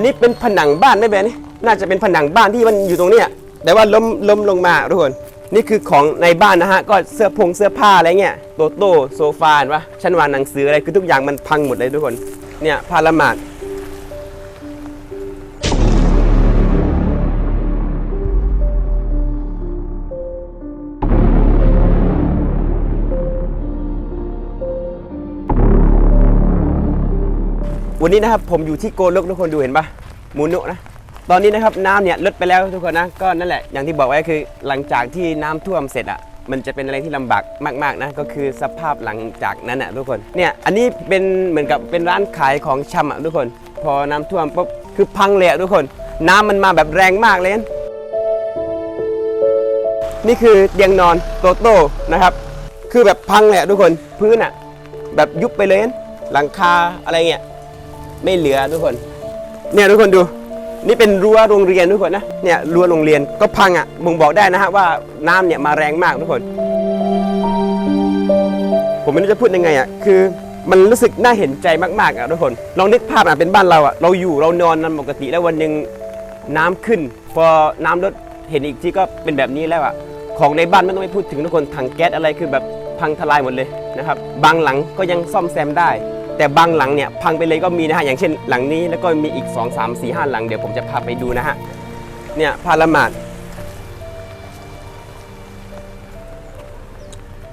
นนี้เป็นผนังบ้านไม่แบนี่น่าจะเป็นผนังบ้านที่มันอยู่ตรงเนี้ยแต่ว่าล้มล้มลงมาทุกคนนี่คือของในบ้านนะฮะ ก็เสื้อผงเสื้อผ้าอะไรเงี้ยโตโต้โซฟาเห็นปะชั้นวางหนังสืออะไรคือทุกอย่างมันพังหมดเลยทุกคนเนี่ยผ้าละหมาด วันนี้นะครับผมอยู่ที่โกลกทุกคนดูเห็นปะมูนะนะ ตอนนี้นะครับน้ำเนี่ยลดไปแล้วทุกคนนะ ก็นั่นแหละอย่างที่บอกไว้คือ หลังจากที่น้ำท่วมเสร็จอะมันจะเป็นอะไรที่ลำบากมาก ๆ นะ ก็คือสภาพหลังจากนั้นอะทุกคน เนี่ยอันนี้เป็นเหมือนกับเป็นร้านขายของชำอะทุกคน พอน้ำท่วมปุ๊บคือพังเลยอะทุกคน น้ำมันมาแบบแรงมากเลยนะนี่คือเตียงนอนโตโต้นะครับ คือแบบพังเลยอะทุกคนพื้นอะแบบยุบไปเลยนะหลังคาอะไรเงี้ย ไม่เหลือทุกคน เนี่ยทุกคนดู นี่เป็นรั้วโรงเรียนทุกคนนะเนี่ยรั้วโรงเรียนก็พังอะบ่งบอกได้นะฮะว่าน้ำเนี่ยมาแรงมากทุกคน ผมไม่รู้จะพูดยังไงอะคือมันรู้สึกน่าเห็นใจมากๆอะทุกคนลองนึกภาพอะเป็นบ้านเราอะเราอยู่เรานอนนันปกติแล้ววันหนึ่งน้ำขึ้น พอน้ำลดเห็นอีกทีก็เป็นแบบนี้แล้วอะของในบ้านไม่ต้องไปพูดถึงทุกคนถังแก๊สอะไรคือแบบพังทลายหมดเลยนะครับบางหลังก็ยังซ่อมแซมได้ แต่บางหลังเนี่ยพังไปเลยก็มีนะฮะอย่างเช่นหลังนี้แล้วก็มีอีก 2 3 4 5 หลังเดี๋ยวผมจะพาไปดูนะฮะเนี่ยพาละหมาด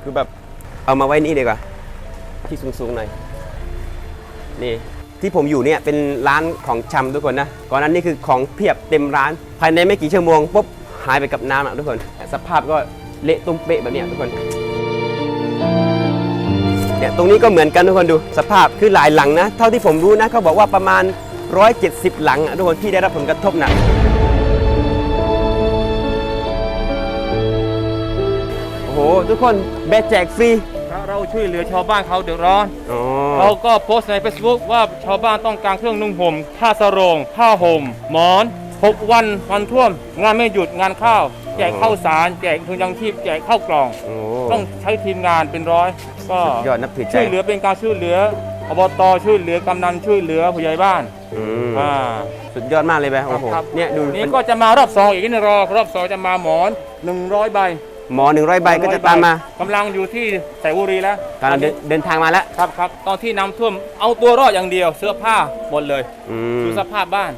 คือแบบเอามาไว้นี่ดีกว่าที่สูงๆหน่อยนี่ที่ผมอยู่เนี่ยเป็นร้านของชำทุกคนนะก่อนนั้นนี่คือของเพียบเต็มร้าน ภายในไม่กี่ชั่วโมงปุ๊บหายไปกับน้ำอะทุกคน สภาพก็เละตุ้มเปะแบบเนี้ยทุกคน เนี่ยตรงนี้ก็เหมือนกันทุกคนดูสภาพคือหลายหลังนะ เท่าที่ผมรู้นะเขาบอกว่าประมาณ 170 หลังอะทุกคนที่ได้รับผลกระทบหนักโอ้โหทุกคนแบะแจกฟรีถ้าเราช่วยเหลือชาวบ้านเขาเดือดร้อนอ๋อเราก็โพสต์ใน Facebook ว่าชาวบ้านต้องการเครื่องนุ่งห่มผ้าสรงผ้าห่มหมอน6วันวันท่วม งานไม่หยุดงานข้าว แจกข้าวสารแจกถุงยังชีพแจกข้าวกล่อง โอ้ ต้องใช้ทีมงานเป็นร้อย ก็ยอดนับถือใจ ช่วยเหลือเป็นการช่วยเหลืออบตช่วยเหลือกำนันช่วยเหลือผู้ใหญ่บ้านอืมอ่าสุดยอดมากเลยไปโอ้โหครับเนี่ยดูนี่ก็จะมารอบสองอีกนิดรอรอบสองจะมาหมอน 100 ใบหมอหนึ่งร้อยใบก็จะตามมากำลังอยู่ที่ไสบุรีแล้วกำลังเดินเดินทางมาแล้วครับครับตอนที่น้ำท่วมเอาตัวรอดอย่างเดียวเสื้อผ้าหมดเลยอืมดูสภาพบ้าน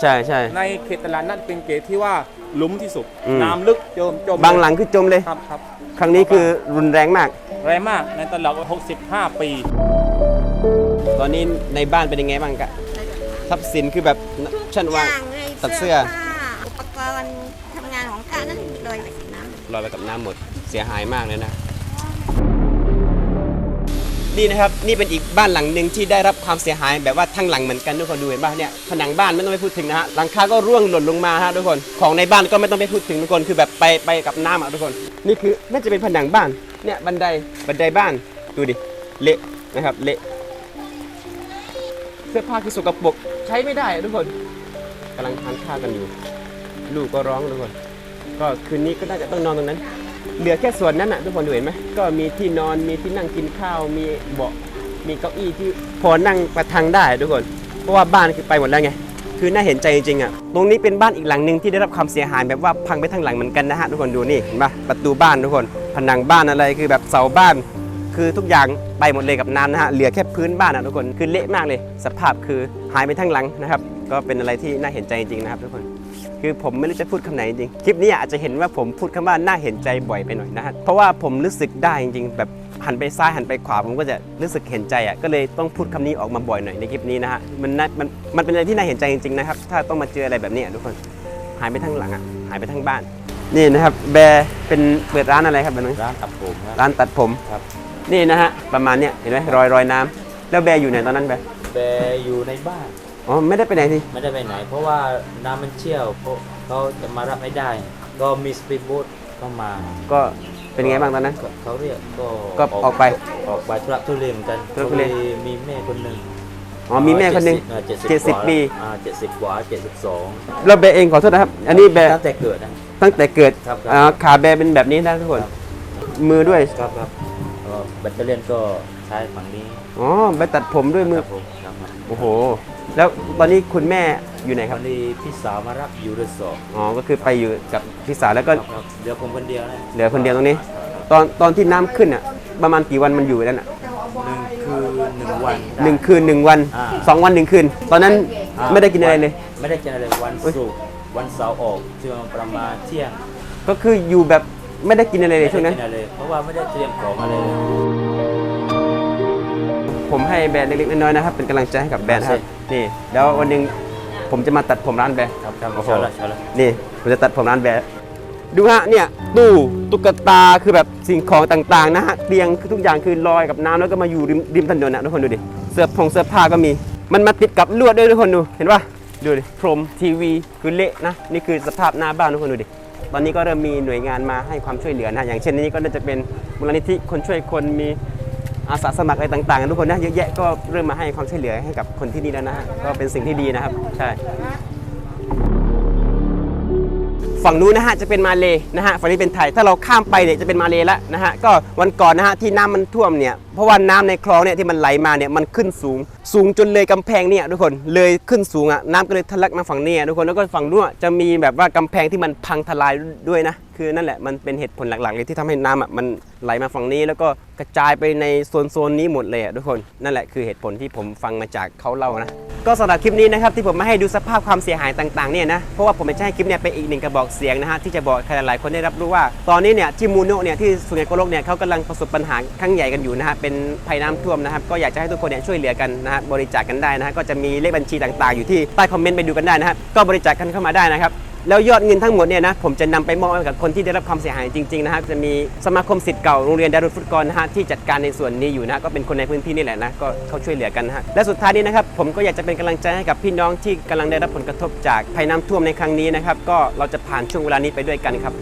ใช่ใช่ในเขตตลาดนั่นเป็นเขตที่ว่า หลุมที่สุด อืม น้ำลึกจมจมบางหลังคือจมเลย ครับครับครั้งนี้คือรุนแรงมาก แรงมากในตลาด65 ปี ตอนนี้ในบ้านเป็นยังไงบ้างกะทรัพย์สินคือแบบชั้นวางอย่างไงตัดเสื้อ ผ้าอุปกรณ์ทำงานของกะนั้นลอยไปกับน้ำ ลอยไปกับน้ำหมดเสียหายมากเลยนะ นี่นะครับนี่เป็นอีกบ้านหลังหนึ่งที่ได้รับความเสียหายแบบว่าทั้งหลังเหมือนกันทุกคนดูเห็นป่ะเนี่ยผนังบ้านไม่ต้องไปพูดถึงนะฮะหลังคาก็ร่วงหล่นลงมาฮะทุกคนของในบ้านก็ไม่ต้องไปพูดถึงทุกคนคือแบบไปไปกับน้ำอะทุกคน นี่คือน่าจะเป็นผนังบ้านเนี่ยบันไดบันไดบ้านดูดิเละนะครับเละเสื้อผ้าคือสกปรกใช้ไม่ได้อะทุกคนกำลังทานข้าวกันอยู่ ลูกก็ร้องทุกคน ก็คืนนี้ก็น่าจะต้องนอนตรงนั้น เหลือแค่ส่วนนั้นน่ะทุกคนดูเห็นไหมก็มีที่นอนมีที่นั่งกินข้าวมีเบาะมีเก้าอี้ที่พอนั่งประทังได้ทุกคนเพราะว่าบ้านคือไปหมดแล้วไงคือน่าเห็นใจจริงๆอะ ตรงนี้เป็นบ้านอีกหลังหนึ่งที่ได้รับความเสียหายแบบว่าพังไปทั้งหลังเหมือนกันนะฮะทุกคนดูนี่เห็นปะประตูบ้านทุกคน ผนังบ้านอะไรคือแบบเสาบ้าน คือทุกอย่างไปหมดเลยกับน้ำนะฮะเหลือแค่พื้นบ้านนะทุกคนคือเละมากเลย สภาพคือหายไปทั้งหลังนะครับ ก็เป็นอะไรที่น่าเห็นใจจริงๆนะครับทุกคน คือผมไม่รู้จะพูดคำไหนจริงๆคลิปนี้อาจจะเห็นว่าผมพูดคำว่าน่าเห็นใจบ่อยไปหน่อยนะฮะเพราะว่าผมรู้สึกได้จริงๆแบบหันไปซ้ายหันไปขวาผมก็จะรู้สึกเห็นใจอะก็เลยต้องพูดคำนี้ออกมาบ่อยหน่อยในคลิปนี้นะฮะมันน่ามันมันเป็นอะไรที่น่าเห็นใจจริงๆนะครับถ้าต้องมาเจออะไรแบบนี้อะทุกคนหายไปทั้งหลังอะหายไปทั้งบ้าน นี่นะครับ แบร์เป็นเปิดร้านอะไรครับแบบนั้นร้านตัดผมครับร้านตัดผมครับนี่นะฮะประมาณเนี้ยเห็นไหมรอยรอยน้ำแล้วแบร์อยู่ไหนตอนนั้นแบร์แบอยู่ในบ้าน อ๋อไม่ได้ไปไหนสิไม่ได้ไปไหน เพราะว่าน้ำมันเชี่ยวเพราะเขาจะมารับไม่ได้ ก็มีสปีดโบ๊ทเข้ามาก็เป็นไงบ้างตอนนั้น ก็เขาเรียกก็ก็ออกไป ออกไปทุรักทุเลเหมือนกันทุรักทุเล พอดีมีแม่คนหนึ่งอ๋อมีแม่คนหนึงเจ็ดเจ็ดสิสิบบปีเจ็ดสิบกว่าเจ็ดสิบสองแล้วแบร์เองขอโทษนะครับ อันนี้แบร์ตั้งแต่เกิดนะ ตั้งแต่เกิดครับครับ อ่าขาแบร์เป็นแบบนี้นะทุกคนครับมือด้วยครับครับก็แบตเตอรี่ยนก็ใช้ฝั่งนี้อ๋อไปตัดผมด้วยมือครับผมครับครับโอ้โห แล้วตอนนี้คุณแม่อยู่ไหนควัรับนนี้พี่สาวมารับอยู่รีสอร์ทอ๋อก็คือไปอยู่กับพี่สาวแล้วก็ครับเหลือผมคนเดียวนะเหลือคนเดียวตรงนี้ ตอนตอนที่น้ำขึ้นอะประมาณกี่วันมันอยู่นั่นอะหนึ่งคือหนึ่งวันได้หนึ่งคืนหนึ่งวันอ่า สองวันหนึ่งคืน ตอนนั้นอ่าไม่ได้กินอะไรเลย ไม่ได้กินอะไรวันศุกร์วันเสาร์ออกช่วงประมาณเที่ยงก็คืออยู่แบบไม่ได้กินอะไรเลยช่วงไม่นั้นได้กินอะไรเลยเพราะว่าไม่ได้เตรียมของอะไรเลยผมให้แบรนด์เล็กๆน้อยๆนะครับเป็นกำลังใจให้กับแบรนด์นะครับใช่ นี่แล้ววันหนึ่งผมจะมาตัดผมร้านแบรนด์ครับครับโอ้โห เช้าละเช้าละนี่ผมจะตัดผมร้านแบรนด์ดูฮะเนี่ยตู้ตุ๊กตาคือแบบสิ่งของต่างๆนะฮะเตียงคือทุกอย่างคือลอยกับน้ำแล้วก็มาอยู่ริมริมถนนนะทุกคนดูดิเสื้อผงเสื้อผ้าก็มี มันมาติดกับลวดด้วยทุกคนดูเห็นปะดูดิพรมทีวีคือเละนะนี่คือสภาพหน้าบ้านทุกคนดูดิตอนนี้ก็เริ่มมีหน่วยงานมาให้ความช่วยเหลือนะอย่างเช่นนี้ก็น่าจะเป็นมูลนิธิคนช่วยคนมี อาสาสมัครอะไรต่างๆ ทุกคนนะเยอะแยะก็เริ่มมาให้ความช่วยเหลือให้กับคนที่นี่แล้วนะฮะก็เป็นสิ่งที่ดีนะครับ ใช่ ฝั่งนู้นนะฮะจะเป็นมาเลนะฮะฝั่งนี้เป็นไทย ถ้าเราข้ามไปเนี่ยจะเป็นมาเลแล้วนะฮะก็วันก่อนนะฮะที่น้ำมันท่วมเนี่ยเพราะว่าน้ำในคลองเนี่ยที่มันไหลมาเนี่ยมันขึ้นสูง สูงจนเลยกำแพงเนี่ยทุกคนเลยขึ้นสูงอะน้ำก็เลยทะลักมาฝั่งนี้ทุกคนแล้วก็ฝั่งนู้นจะมีแบบว่ากำแพงที่มันพังทลายด้วยนะคือนั่นแหละมันเป็นเหตุผลหลักๆเลยที่ทำให้น้ำอะมันไหลมาฝั่งนี้ แล้วก็กระจายไปในโซนโซนๆนี้หมดเลยอะทุกคนนั่นแหละคือเหตุผลที่ผมฟังมาจากเขาเล่านะ ก็สำหรับคลิปนี้นะครับที่ผมมาให้ดูสภาพความเสียหายต่างๆเนี่ยนะเพราะว่าผมจะให้คลิปเนี่ยเป็นอีกหนึ่งกระบอกเสียงนะฮะที่จะบอกใครหลายๆคนได้รับรู้ว่า ตอนนี้เนี่ยที่มูโนเนี่ยที่สุไหงโกลกเนี่ยเขากำลังประสบปัญหาครั้งใหญ่กันอยู่นะฮะเป็นภัยน้ำท่วมนะครับก็อยากจะให้ทุกคนเนี่ยช่วยเหลือกันนะฮะบริจาคกันได้นะฮะก็จะมีเลขบัญชีต่าง ๆ อยู่ที่ใต้คอมเมนต์ไปดูกันได้นะฮะก็บริจาคกันเข้ามาได้นะครับ แล้วยอดเงินทั้งหมดเนี่ยนะผมจะนำไปมอบให้กับคนที่ได้รับความเสียหายจริงๆนะฮะจะมีสมาคมสิทธิ์เก่าโรงเรียนดารุฟุตกรนะฮะที่จัดการในส่วนนี้อยู่นะก็เป็นคนในพื้นที่นี่แหละนะก็เขาช่วยเหลือกันนะฮะและสุดท้ายนี้นะครับผมก็อยากจะเป็นกำลังใจให้กับพี่น้องที่กำลังได้รับผลกระทบจากภัยน้ำท่วมในครั้งนี้นะครับก็เราจะผ่านช่วงเวลานี้ไปด้วยกันครับ